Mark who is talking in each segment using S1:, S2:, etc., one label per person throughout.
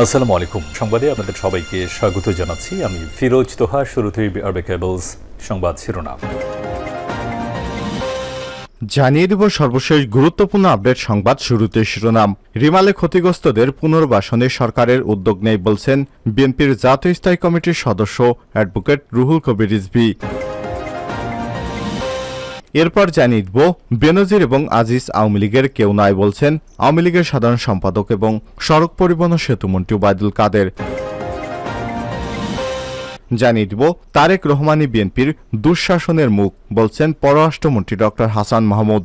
S1: আসসালামু আলাইকুম সংবাদে আপনাদের সবাইকে স্বাগত জানাচ্ছি আমি ফিরোজ তোহা শুরুতেই আরবে কেবলস সংবাদ শিরোনাম
S2: জানিয়ে দেব সর্বশেষ গুরুত্বপূর্ণ আপডেট সংবাদ শুরুতে শিরোনাম রিমালে ক্ষতিগ্রস্তদের পুনর্বাসনে সরকারের উদ্যোগ নেই বলছেন বিএনপির জাতীয় স্থায়ী কমিটির সদস্য অ্যাডভোকেট রুহুল কবির রিজভি এরপর জানিয়ে দিব বেনজির এবং আজিজ আওয়ামী লীগের কেউ নাই বলছেন আওয়ামী লীগের সাধারণ সম্পাদক এবং সড়ক পরিবহন সেতুমন্ত্রী ওবায়দুল কাদের জানিয়ে দিব তারেক রহমানি বিএনপির দুঃশাসনের মুখ বলছেন পররাষ্ট্রমন্ত্রী ডক্টর হাসান মাহমুদ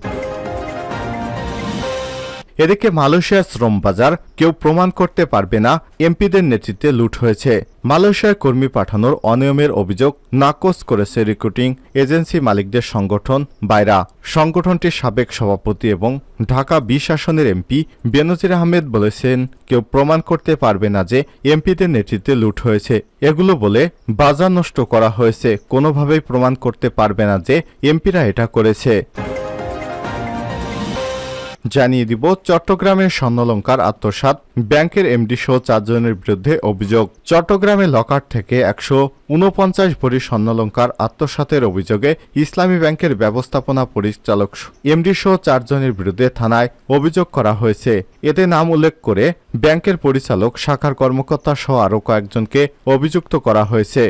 S2: এদিকে মালয়েশিয়ার শ্রম বাজার কেউ প্রমাণ করতে পারবে না এমপিদের নেতৃত্বে লুট হয়েছে মালয়েশিয়ায় কর্মী পাঠানোর অনিয়মের অভিযোগ নাকচ করেছে রিক্রুটিং এজেন্সি মালিকদের সংগঠন বাইরা সংগঠনটির সাবেক সভাপতি এবং ঢাকা বিশাসনের এমপি বেনজির আহমেদ বলেছেন কেউ প্রমাণ করতে পারবে না যে এমপিদের নেতৃত্বে লুট হয়েছে এগুলো বলে বাজার নষ্ট করা হয়েছে কোনোভাবেই প্রমাণ করতে পারবে না যে এমপিরা এটা করেছে জানিয়ে দিব চট্টগ্রামের স্বর্ণলঙ্কার আত্মসাত ব্যাংকের এমডি সহ চারজনের বিরুদ্ধে অভিযোগ চট্টগ্রামে লকার থেকে একশো উনপঞ্চাশ ভরি স্বর্ণলঙ্কার আত্মসাতের অভিযোগে ইসলামী ব্যাংকের ব্যবস্থাপনা পরিচালক এমডি সহ চারজনের বিরুদ্ধে থানায় অভিযোগ করা হয়েছে এতে নাম উল্লেখ করে ব্যাংকের পরিচালক শাখার কর্মকর্তা সহ আরও কয়েকজনকে অভিযুক্ত করা হয়েছে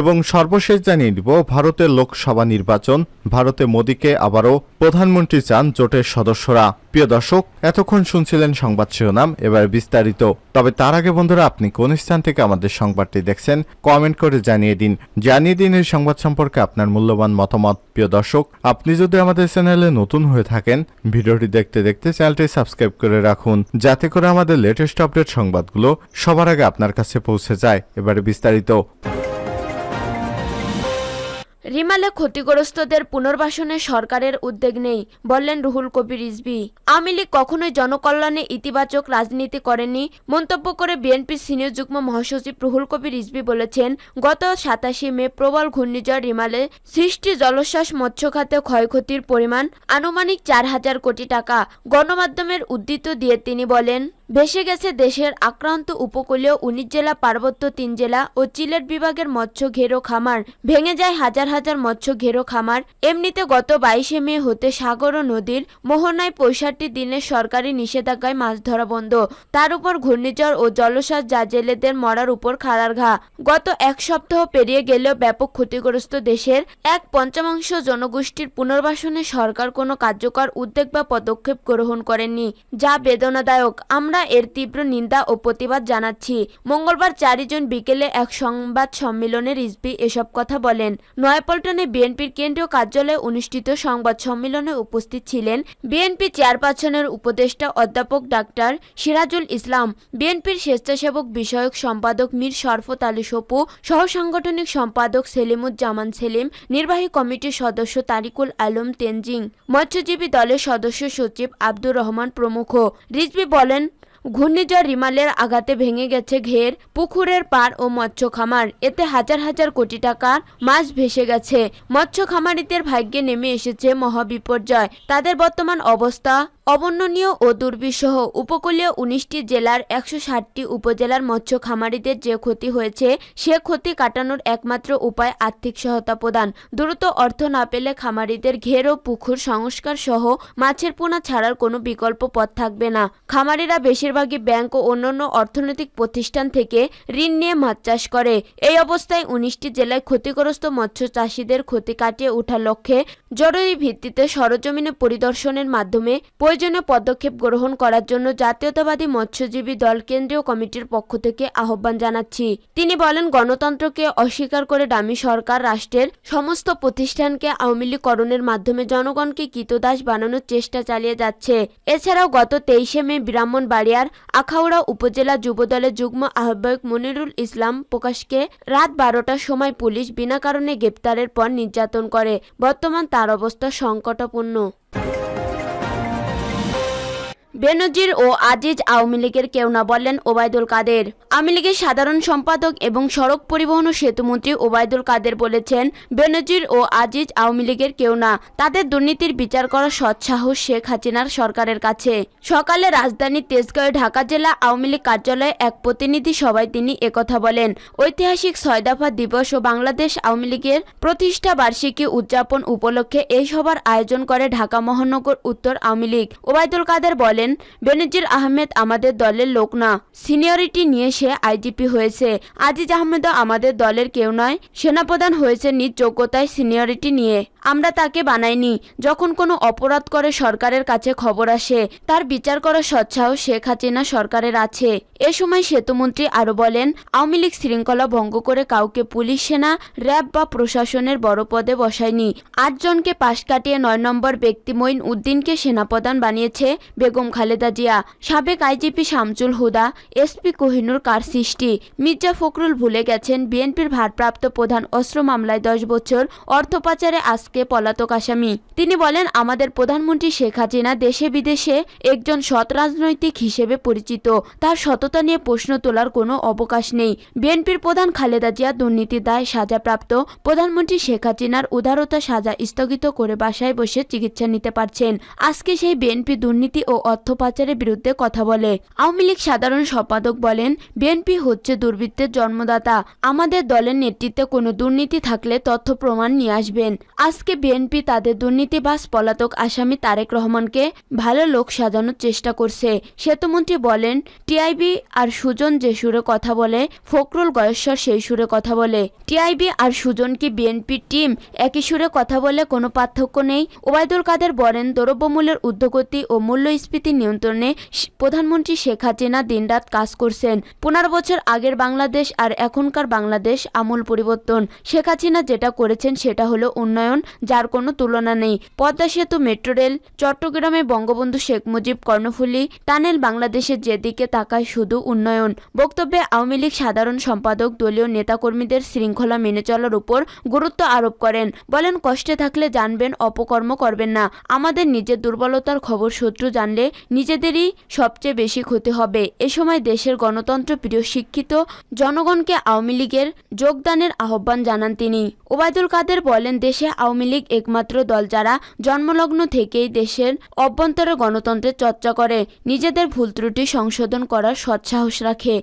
S2: এবং সর্বশেষ জানিয়ে দিব ভারতের লোকসভা নির্বাচন ভারতে মোদীকে আবারও প্রধানমন্ত্রী চান জোটের সদস্যরা প্রিয় দর্শক এতক্ষণ শুনছিলেন সংবাদ শিরোনাম এবার বিস্তারিত তবে তার আগে বন্ধুরা আপনি কোন স্থান থেকে আমাদের সংবাদটি দেখছেন কমেন্ট করে জানিয়ে দিন জানিয়ে দিন এই সংবাদ সম্পর্কে আপনার মূল্যবান মতামত প্রিয় দর্শক আপনি যদি আমাদের চ্যানেলে নতুন হয়ে থাকেন ভিডিওটি দেখতে দেখতে চ্যানেলটি সাবস্ক্রাইব করে রাখুন যাতে করে আমাদের লেটেস্ট আপডেট সংবাদগুলো সবার আগে আপনার কাছে পৌঁছে যায় এবারে বিস্তারিত
S3: রিমালে ক্ষতিগ্রস্তদের পুনর্বাসনে সরকারের উদ্যোগ নেই বললেন রুহুল কবির রিজভি আওয়ামী লীগ কখনোই জনকল্যাণে ইতিবাচক রাজনীতি করেনি মন্তব্য করে বিএনপি সিনিয়র যুগ্ম মহাসচিব রুহুল কবির রিজভি বলেছেন গত সাতাশে মে প্রবল ঘূর্ণিঝড় রিমালে সৃষ্টি জলশ্বাস মৎস্য খাতে ক্ষয়ক্ষতির পরিমাণ আনুমানিক চার হাজার কোটি টাকা গণমাধ্যমের উদ্দিত দিয়ে তিনি বলেন ভেসে গেছে দেশের আক্রান্ত উপকূলীয় উনিশ জেলা পার্বত্য তিন জেলা ও চিলেট বিভাগের মৎস্য ঘেরো খামার ভেঙে যায় হাজার হাজার মৎস্য ঘেরো খামার এমনিতে গত বাইশে মে হতে সাগর ও নদীর মোহনায় পঁয়ষট্টি দিনের সরকারি নিষেধাজ্ঞায় মাছ ধরা বন্ধ তার উপর ঘূর্ণিঝড় ও জলসাজ যা জেলেদের মরার উপর খাড়ার ঘা গত এক সপ্তাহ পেরিয়ে গেলেও ব্যাপক ক্ষতিগ্রস্ত দেশের এক পঞ্চমাংশ জনগোষ্ঠীর পুনর্বাসনে সরকার কোনো কার্যকর উদ্যোগ বা পদক্ষেপ গ্রহণ করেনি যা বেদনাদায়ক আমরা আমরা এর তীব্র নিন্দা ও প্রতিবাদ জানাচ্ছি মঙ্গলবার চারই জুন বিকেলে এক সংবাদ সম্মেলনে রিজবি এসব কথা বলেন নয়াপল্টনে বিএনপির কেন্দ্রীয় কার্যালয়ে অনুষ্ঠিত সংবাদ সম্মেলনে উপস্থিত ছিলেন বিএনপি চেয়ারপারসনের উপদেষ্টা অধ্যাপক ডাক্তার সিরাজুল ইসলাম বিএনপির স্বেচ্ছাসেবক বিষয়ক সম্পাদক মীর শরফত আলী সপু সহ সাংগঠনিক সম্পাদক সেলিমুজ্জামান সেলিম নির্বাহী কমিটির সদস্য তারিকুল আলম তেনজিং মৎস্যজীবী দলের সদস্য সচিব আব্দুর রহমান প্রমুখ রিজবি বলেন ঘূর্ণিঝড় রিমালের আঘাতে ভেঙে গেছে ঘের পুকুরের পার ও মৎস্য খামার এতে হাজার হাজার কোটি টাকার মাছ ভেসে গেছে মৎস্য খামারিদের ভাগ্যে নেমে এসেছে মহাবিপর্যয় তাদের বর্তমান অবস্থা অবর্ণনীয় ও দুর্বিষহ উপকূলীয় উনিশটি জেলার একশো ষাটটি উপজেলার মৎস্য খামারিদের যে ক্ষতি হয়েছে সে ক্ষতি কাটানোর একমাত্র উপায় আর্থিক সহায়তা প্রদান দ্রুত অর্থ না পেলে খামারিদের ঘের ও পুকুর সংস্কার সহ মাছের পোনা ছাড়ার কোনো বিকল্প পথ থাকবে না খামারিরা বেশিরভাগই ব্যাংক ও অন্যান্য অর্থনৈতিক প্রতিষ্ঠান থেকে ঋণ নিয়ে মাছ চাষ করে এই অবস্থায় উনিশটি জেলায় ক্ষতিগ্রস্ত মৎস্য চাষিদের ক্ষতি কাটিয়ে ওঠার লক্ষ্যে জরুরি ভিত্তিতে সরজমিনে পরিদর্শনের মাধ্যমে প্রয়োজনীয় পদক্ষেপ গ্রহণ করার জন্য জাতীয়তাবাদী মৎস্যজীবী দল কেন্দ্রীয় কমিটির পক্ষ থেকে আহ্বান জানাচ্ছি তিনি বলেন গণতন্ত্রকে অস্বীকার করে ডামি সরকার রাষ্ট্রের সমস্ত প্রতিষ্ঠানকে আওয়ামীলীকরণের মাধ্যমে জনগণকে কীতদাস বানানোর চেষ্টা চালিয়ে যাচ্ছে এছাড়াও গত তেইশে মে ব্রাহ্মণবাড়িয়ার আখাউড়া উপজেলা যুবদলের যুগ্ম আহ্বায়ক মনিরুল ইসলাম প্রকাশকে রাত বারোটার সময় পুলিশ বিনা কারণে গ্রেপ্তারের পর নির্যাতন করে বর্তমান তার অবস্থা you.
S4: বেনজির ও আজিজ আওয়ামী লীগের কেউ না বললেন ওবায়দুল কাদের আওয়ামী লীগের সাধারণ সম্পাদক এবং সড়ক পরিবহন ও সেতুমন্ত্রী ওবায়দুল কাদের বলেছেন বেনজির ও আজিজ আওয়ামী লীগের কেউ না তাদের দুর্নীতির বিচার করা সৎসাহ শেখ হাসিনার সরকারের কাছে সকালে রাজধানী তেজগাঁও ঢাকা জেলা আওয়ামী লীগ কার্যালয়ে এক প্রতিনিধি সভায় তিনি একথা বলেন ঐতিহাসিক ছয় দফা দিবস ও বাংলাদেশ আওয়ামী লীগের প্রতিষ্ঠা বার্ষিকী উদযাপন উপলক্ষে এই সভার আয়োজন করে ঢাকা মহানগর উত্তর আওয়ামী লীগ ওবায়দুল কাদের বলেন বলেন বেনজির আহমেদ আমাদের দলের লোক না সিনিয়রিটি নিয়ে সে আইজিপি হয়েছে আজিজ আহমেদও আমাদের দলের কেউ নয় সেনাপ্রধান হয়েছে নিজ যোগ্যতায় সিনিয়রিটি নিয়ে আমরা তাকে বানাইনি যখন কোনো অপরাধ করে সরকারের কাছে খবর আসে তার বিচার করার সচ্ছাও শেখ হাসিনা সরকারের আছে এ সময় সেতুমন্ত্রী আরও বলেন আওয়ামী লীগ শৃঙ্খলা ভঙ্গ করে কাউকে পুলিশ সেনা র্যাব বা প্রশাসনের বড় পদে বসায়নি আটজনকে পাশ কাটিয়ে নয় নম্বর ব্যক্তি মঈন উদ্দিনকে সেনাপ্রধান বানিয়েছে বেগম খালেদা জিয়া সাবেক আইজিপি শামচুল হুদা এসপি কোহিনুর কার সৃষ্টি মির্জা ফখরুল ভুলে গেছেন বিএনপির ভারপ্রাপ্ত প্রধান অস্ত্র মামলায় দশ বছর অর্থ পাচারে আজকে পলাতক আসামি তিনি বলেন আমাদের প্রধানমন্ত্রী শেখ হাসিনা দেশে বিদেশে একজন সৎ রাজনৈতিক হিসেবে পরিচিত তার সততা নিয়ে প্রশ্ন তোলার কোনো অবকাশ নেই বিএনপির প্রধান খালেদা জিয়া দুর্নীতি দায় সাজাপ্রাপ্ত প্রধানমন্ত্রী শেখ হাসিনার উদারতা সাজা স্থগিত করে বাসায় বসে চিকিৎসা নিতে পারছেন আজকে সেই বিএনপি দুর্নীতি ও অর্থ পাচারের বিরুদ্ধে কথা বলে আওয়ামী লীগ সাধারণ সম্পাদক বলেন বিএনপি হচ্ছে দুর্বৃত্তের জন্মদাতা আমাদের দলের নেতৃত্বে কোনো দুর্নীতি থাকলে তথ্য প্রমাণ নিয়ে আসবেন আজকে বিএনপি তাদের দুর্নীতিবাস পলাতক আসামি তারেক রহমানকে ভালো লোক সাজানোর চেষ্টা করছে সেতুমন্ত্রী বলেন টিআইবি আর সুজন যে সুরে কথা বলে ফখরুল গয়েশ্বর সেই সুরে কথা বলে টিআইবি আর সুজন কি বিএনপি টিম একই সুরে কথা বলে কোনো পার্থক্য নেই ওবায়দুল কাদের বলেন দ্রব্যমূল্যের উদ্যোগতি ও মূল্যস্ফীতি পরিস্থিতি নিয়ন্ত্রণে প্রধানমন্ত্রী শেখ হাসিনা দিনরাত কাজ করছেন পনেরো বছর আগের বাংলাদেশ আর এখনকার বাংলাদেশ আমূল পরিবর্তন শেখ হাসিনা যেটা করেছেন সেটা হলো উন্নয়ন যার কোনো তুলনা নেই পদ্মা সেতু মেট্রো রেল চট্টগ্রামে বঙ্গবন্ধু শেখ মুজিব কর্ণফুলী টানেল বাংলাদেশের যেদিকে তাকায় শুধু উন্নয়ন বক্তব্যে আওয়ামী লীগ সাধারণ সম্পাদক দলীয় নেতাকর্মীদের শৃঙ্খলা মেনে চলার উপর গুরুত্ব আরোপ করেন বলেন কষ্টে থাকলে জানবেন অপকর্ম করবেন না আমাদের নিজের দুর্বলতার খবর শত্রু জানলে নিজেদেরই সবচেয়ে বেশি ক্ষতি হবে এ সময় দেশের গণতন্ত্র প্রিয় শিক্ষিত জনগণকে আওয়ামী লীগের যোগদানের আহ্বান জানান তিনি ওবায়দুল কাদের বলেন দেশে আওয়ামী লীগ একমাত্র দল যারা জন্মলগ্ন থেকেই দেশের অভ্যন্তরে গণতন্ত্রের চর্চা করে নিজেদের ভুল ত্রুটি সংশোধন করার সৎসাহস রাখে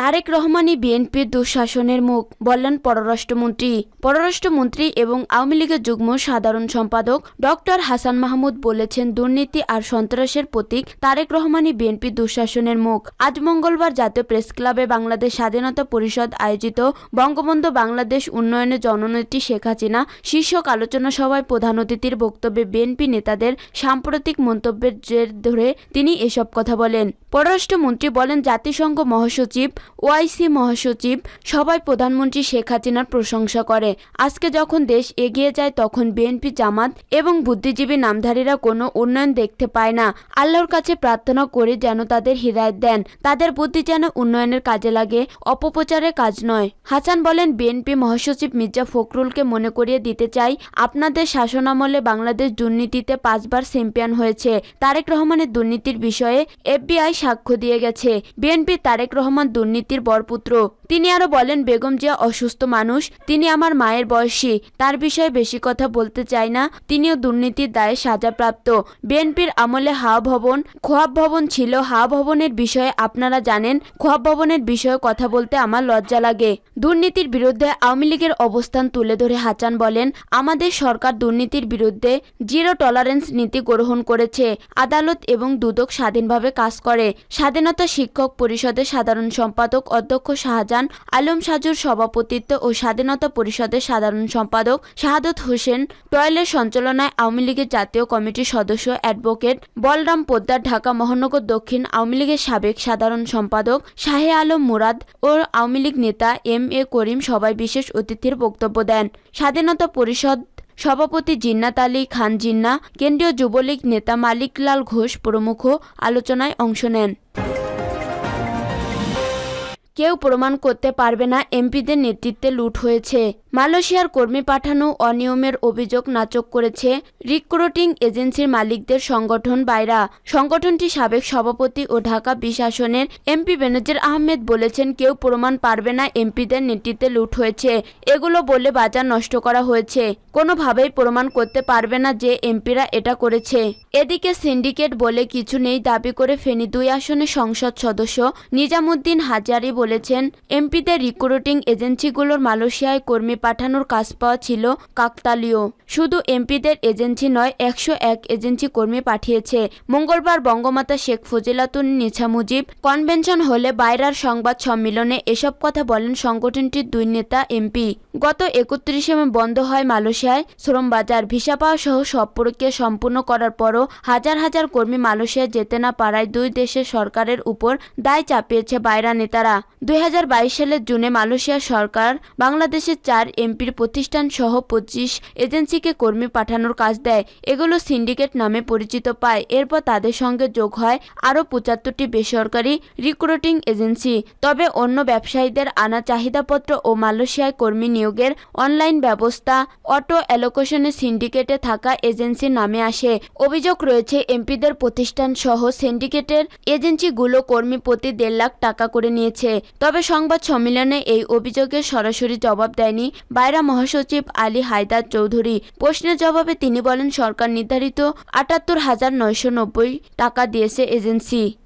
S5: তারেক রহমানই বিএনপির দুঃশাসনের মুখ বললেন পররাষ্ট্রমন্ত্রী পররাষ্ট্রমন্ত্রী এবং আওয়ামী লীগের যুগ্ম সাধারণ সম্পাদক ডক্টর হাসান মাহমুদ বলেছেন দুর্নীতি আর সন্ত্রাসের প্রতীক তারেক রহমানই বিএনপির দুঃশাসনের মুখ আজ মঙ্গলবার জাতীয় প্রেস ক্লাবে বাংলাদেশ স্বাধীনতা পরিষদ আয়োজিত বঙ্গবন্ধু বাংলাদেশ উন্নয়নে জননীতি শেখ হাসিনা শীর্ষক আলোচনা সভায় প্রধান অতিথির বক্তব্যে বিএনপি নেতাদের সাম্প্রতিক মন্তব্যের জের ধরে তিনি এসব কথা বলেন পররাষ্ট্রমন্ত্রী বলেন জাতিসংঘ মহাসচিব ওআইসি মহাসচিব সবাই প্রধানমন্ত্রী শেখ হাসিনার প্রশংসা করে আজকে যখন দেশ এগিয়ে যায় তখন বিএনপি জামাত এবং বুদ্ধিজীবী নামধারীরা কোনো উন্নয়ন দেখতে পায় না আল্লাহর কাছে প্রার্থনা করে যেন তাদের হৃদায়ত দেন তাদের বুদ্ধি যেন উন্নয়নের কাজে লাগে অপপ্রচারের কাজ নয় হাসান বলেন বিএনপি মহাসচিব মির্জা ফখরুলকে মনে করিয়ে দিতে চাই আপনাদের শাসনামলে বাংলাদেশ দুর্নীতিতে পাঁচবার চ্যাম্পিয়ন হয়েছে তারেক রহমানের দুর্নীতির বিষয়ে এফবিআই সাক্ষ্য দিয়ে গেছে বিএনপি তারেক রহমান দুর্নীতি সমিতির বরপুত্র তিনি আরো বলেন বেগম জিয়া অসুস্থ মানুষ তিনি আমার মায়ের বয়সী তার বিষয়ে বেশি কথা বলতে চাই না তিনিও দুর্নীতির দায়ে সাজাপ্রাপ্ত বিএনপির আমলে হা ভবন খোয়াব ভবন ছিল হা ভবনের বিষয়ে আপনারা জানেন খোয়াব ভবনের বিষয়ে কথা বলতে আমার লজ্জা লাগে দুর্নীতির বিরুদ্ধে আওয়ামী লীগের অবস্থান তুলে ধরে হাচান বলেন আমাদের সরকার দুর্নীতির বিরুদ্ধে জিরো টলারেন্স নীতি গ্রহণ করেছে আদালত এবং দুদক স্বাধীনভাবে কাজ করে স্বাধীনতা শিক্ষক পরিষদের সাধারণ সম্পাদক সম্পাদক অধ্যক্ষ শাহজাহান আলম সাজুর সভাপতিত্ব ও স্বাধীনতা পরিষদের সাধারণ সম্পাদক শাহাদত হোসেন টয়লের সঞ্চালনায় আওয়ামী লীগের জাতীয় কমিটির সদস্য অ্যাডভোকেট বলরাম পোদ্দার ঢাকা মহানগর দক্ষিণ আওয়ামী লীগের সাবেক সাধারণ সম্পাদক শাহে আলম মুরাদ ও আওয়ামী লীগ নেতা এম এ করিম সবাই বিশেষ অতিথির বক্তব্য দেন স্বাধীনতা পরিষদ সভাপতি জিন্নাত আলী খান জিন্না কেন্দ্রীয় যুবলীগ নেতা মালিক লাল ঘোষ প্রমুখ আলোচনায় অংশ নেন
S6: কেউ প্রমাণ করতে পারবে না এমপিদের নেতৃত্বে লুট হয়েছে মালয়েশিয়ার কর্মী পাঠানো অনিয়মের অভিযোগ নাচক করেছে রিক্রুটিং এজেন্সির মালিকদের সংগঠন বাইরা সংগঠনটি সাবেক সভাপতি ও ঢাকা বিশ আসনের এমপি বেনজির আহমেদ বলেছেন কেউ প্রমাণ পারবে না এমপিদের নেতৃত্বে লুট হয়েছে এগুলো বলে বাজার নষ্ট করা হয়েছে কোনোভাবেই প্রমাণ করতে পারবে না যে এমপিরা এটা করেছে এদিকে সিন্ডিকেট বলে কিছু নেই দাবি করে ফেনী দুই আসনের সংসদ সদস্য নিজামুদ্দিন হাজারি বলে বলেছেন এমপিতে রিক্রুটিং এজেন্সিগুলোর মালয়েশিয়ায় কর্মী পাঠানোর কাজ পাওয়া ছিল কাকতালীয় শুধু এমপিদের এজেন্সি নয় একশো এক এজেন্সি কর্মী পাঠিয়েছে মঙ্গলবার বঙ্গমাতা শেখ ফজিলাতুন নিছা মুজিব কনভেনশন হলে বাইরার সংবাদ সম্মেলনে এসব কথা বলেন সংগঠনটির দুই নেতা এমপি গত একত্রিশে মে বন্ধ হয় মালয়েশিয়ায় শ্রমবাজার ভিসা পাওয়া সহ সব প্রক্রিয়া সম্পূর্ণ করার পরও হাজার হাজার কর্মী মালয়েশিয়ায় যেতে না পারায় দুই দেশের সরকারের উপর দায় চাপিয়েছে বাইরা নেতারা দুই সালের জুনে মালয়েশিয়া সরকার বাংলাদেশের চার এমপির প্রতিষ্ঠান সহ পঁচিশ এজেন্সিকে কর্মী পাঠানোর কাজ দেয় এগুলো সিন্ডিকেট নামে পরিচিত পায় এরপর তাদের সঙ্গে যোগ হয় আরও পঁচাত্তরটি বেসরকারি রিক্রুটিং এজেন্সি তবে অন্য ব্যবসায়ীদের আনা চাহিদাপত্র ও মালয়েশিয়ায় কর্মী নিয়োগের অনলাইন ব্যবস্থা অটো অ্যালোকেশনে সিন্ডিকেটে থাকা এজেন্সি নামে আসে অভিযোগ রয়েছে এমপিদের প্রতিষ্ঠান সহ সিন্ডিকেটের এজেন্সিগুলো কর্মী প্রতি দেড় লাখ টাকা করে নিয়েছে তবে সংবাদ সম্মেলনে এই অভিযোগের সরাসরি জবাব দেয়নি বাইরা মহাসচিব আলী হায়দার চৌধুরী প্রশ্নের জবাবে তিনি বলেন সরকার নির্ধারিত আটাত্তর হাজার নয়শো নব্বই টাকা দিয়েছে এজেন্সি